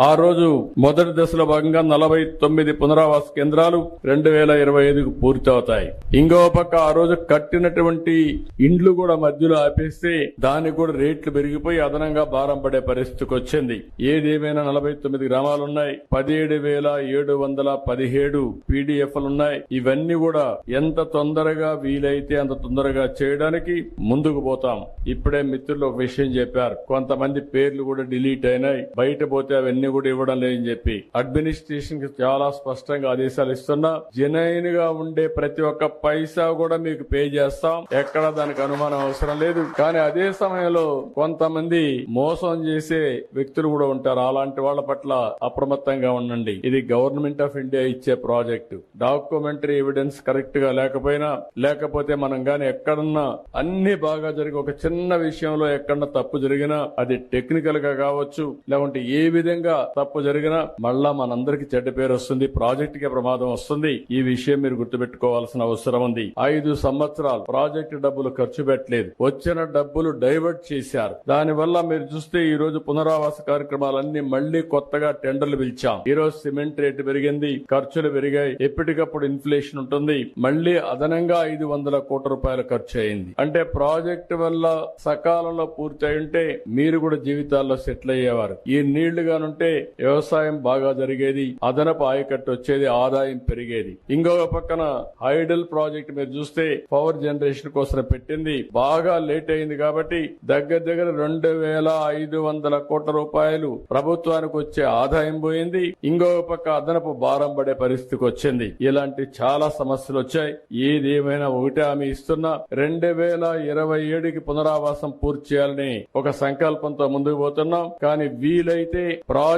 ఆ రోజు మొదటి దశలో భాగంగా నలభై తొమ్మిది పునరావాస కేంద్రాలు రెండు వేల ఇరవై ఐదుకు పూర్తవుతాయి. ఇంకో పక్క ఆ రోజు కట్టినటువంటి ఇండ్లు కూడా మధ్యలో ఆపేస్తే దానికి కూడా రేట్లు పెరిగిపోయి అదనంగా భారం పడే పరిస్థితికి వచ్చింది. ఏదేమైనా నలభై తొమ్మిది గ్రామాలు ఉన్నాయి. పదిహేడు వేల ఏడు వందల పదిహేడు పీడిఎఫ్లున్నాయి. ఇవన్నీ కూడా ఎంత తొందరగా వీలైతే అంత తొందరగా చేయడానికి ముందుకు పోతాం. ఇప్పుడే మిత్రులు ఒక విషయం చెప్పారు. కొంతమంది పేర్లు కూడా డిలీట్ అయినాయి. బయట పోతే అవన్నీ కూడా ఇవ్వడం లేదని చెప్పి అడ్మినిస్ట్రేషన్కి చాలా స్పష్టంగా ఆదేశాలు ఇస్తున్నా. జెన్యున్గా ఉండే ప్రతి ఒక్క పైసా కూడా మీకు పే చేస్తాం. ఎక్కడ దానికి అనుమానం అవసరం లేదు. కానీ అదే సమయంలో కొంతమంది మోసం చేసే వ్యక్తులు కూడా ఉంటారు. అలాంటి వాళ్ళ పట్ల అప్రమత్తంగా ఉండండి. ఇది గవర్నమెంట్ ఆఫ్ ఇండియా ఇచ్చే ప్రాజెక్ట్. డాక్యుమెంటరీ ఎవిడెన్స్ కరెక్ట్గా లేకపోయినా లేకపోతే మనం గాని ఎక్కడన్నా అన్ని బాగా జరిగి ఒక చిన్న విషయంలో ఎక్కడన్నా తప్పు జరిగినా అది టెక్నికల్గా కావచ్చు లేకుంటే ఏ విధంగా తప్పు జరిగినా మళ్ళా మనందరికి చెడ్డ పేరు వస్తుంది ప్రాజెక్ట్కి ప్రమాదం వస్తుంది. ఈ విషయం మీరు గుర్తుపెట్టుకోవాల్సిన అవసరం ఉంది. ఐదు సంవత్సరాలు ప్రాజెక్ట్ డబ్బులు ఖర్చు పెట్టలేదు. వచ్చిన డబ్బులు డైవర్ట్ చేశారు. దానివల్ల మీరు చూస్తే ఈ రోజు పునరావాస కార్యక్రమాలన్నీ మళ్ళీ కొత్తగా టెండర్లు పిలిచాం. ఈ రోజు సిమెంట్ రేటు పెరిగింది ఖర్చులు పెరిగాయి. ఎప్పటికప్పుడు ఇన్ఫ్లేషన్ ఉంటుంది. మళ్ళీ అదనంగా ఐదు వందల కోట్ల రూపాయలు ఖర్చు అయింది. అంటే ప్రాజెక్ట్ వల్ల సకాలంలో పూర్తి అయి ఉంటే మీరు కూడా జీవితాల్లో సెటిల్ అయ్యేవారు. ఈ నీళ్ళుగానుంటే గానుంటే వ్యవసాయం బాగా జరిగేది అదనపు ఆయకట్టు వచ్చేది ఆదాయం పెరిగేది. ఇంకొక పక్కన హైడల్ ప్రాజెక్ట్ మీరు చూస్తే పవర్ జనరేషన్ కోసం పెట్టింది. బాగా లేట్ అయింది కాబట్టి దగ్గర దగ్గర రెండు వేల ఐదు వందల కోట్ల రూపాయలు ప్రభుత్వానికి వచ్చే ఆదాయం పోయింది. ఇంకొక పక్క అదనపు భారం పడే పరిస్థితికి వచ్చింది. ఇలాంటి చాలా సమస్యలు వచ్చాయి. ఏది ఏమైనా ఒకటే హామీ ఇస్తున్నా రెండు వేల ఇరవై ఏడుకి పునరావాసం పూర్తి చేయాలని ఒక సంకల్పంతో ముందుకు పోతున్నాం. కానీ వీలైతే ప్రాజెక్ట్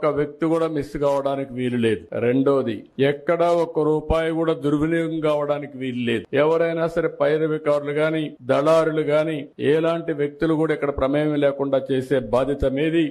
ఒక్క వ్యక్తి కూడా మిస్ కావడానికి వీలు లేదు. రెండోది ఎక్కడ ఒక్క రూపాయి కూడా దుర్వినియోగం కావడానికి వీలు లేదు. ఎవరైనా సరే పైరవికారులు గాని దళారులు గాని ఎలాంటి వ్యక్తులు కూడా ఇక్కడ ప్రమేయం లేకుండా చేసే బాధ్యత మీది.